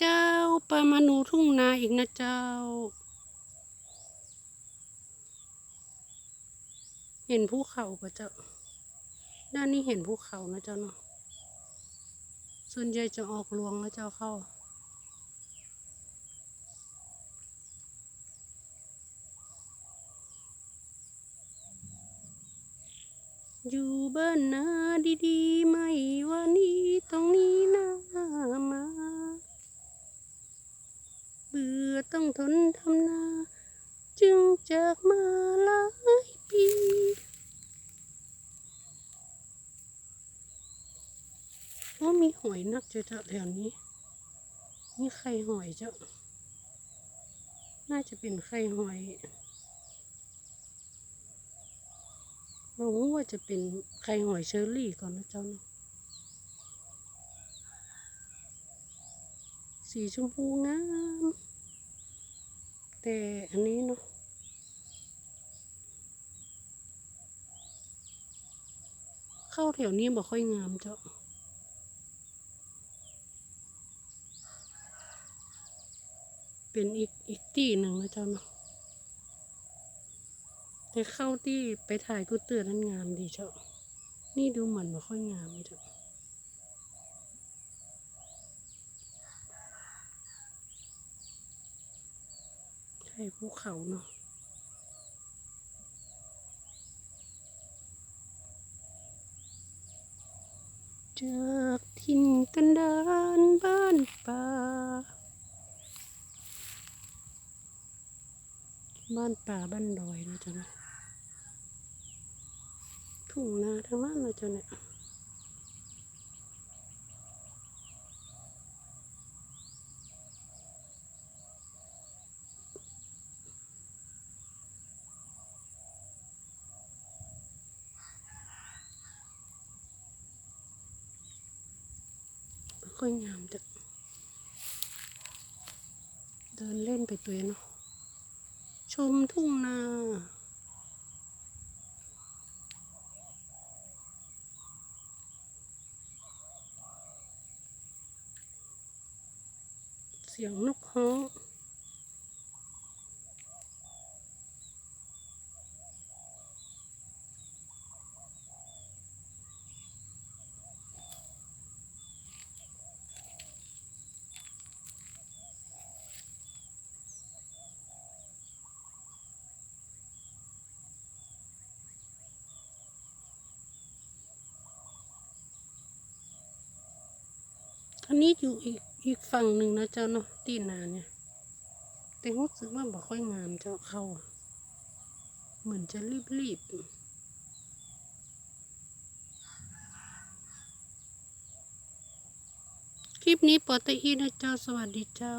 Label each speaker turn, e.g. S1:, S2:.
S1: เจ้าปลามานูทุ่งนาอีกนะเจ้า เห็นภูเขาปะเจ้า ด้านนี้เห็นภูเขานะเจ้าเนาะส่วนใหญ่จะออกลวงนะเจ้าเข้าอยู่บ้านนาดีๆ ไม่ว่านี้ตรงนี้นามา เบื่ อต้องทนทำนา จึงจากมาหลายปีว่ามีหอยนักเจ้าแถวนี้มีไข่หอยเจ้า น่าจะเป็นไข่หอยเราว่าจะเป็นไข่หอยเชอรี่ก่อนนะเจ้าเนาะสีชมพูงาม แต่อันนี้เนาะ เข้าแถวนี้บ่ค่อยงามเจ้าเป็นอีกอีกที่หนึ่งนะเจ้าเนาะแต่เข้าที่ไปถ่ายกูเตือนนั้นงามดีเจ้า นี่ดูเหมือนบ่ค่อยงามเจ้าใช่ภูเขาเนาะ จากถิ่นกันดานบ้านป่า บ้านป่าบ้านดอยนะจ๊ะนะทุ่งนาทั้งนั้นนะจ๊ะเนี่ย ค่อยงามจ้ะเดินเล่นไปตัวเนาะ ชมทุ่งนาเสียงนกฮ้อง อันนี้อยู่อีกอีกฝั่งหนึ่งนะเจ้าเนาะตีนาเนี่ย แต่รู้สึกว่าบ่ค่อยงามเจ้าเข้า เหมือนจะรีบๆคลิปนี้ปอตอีนะเจ้าสวัสดีเจ้า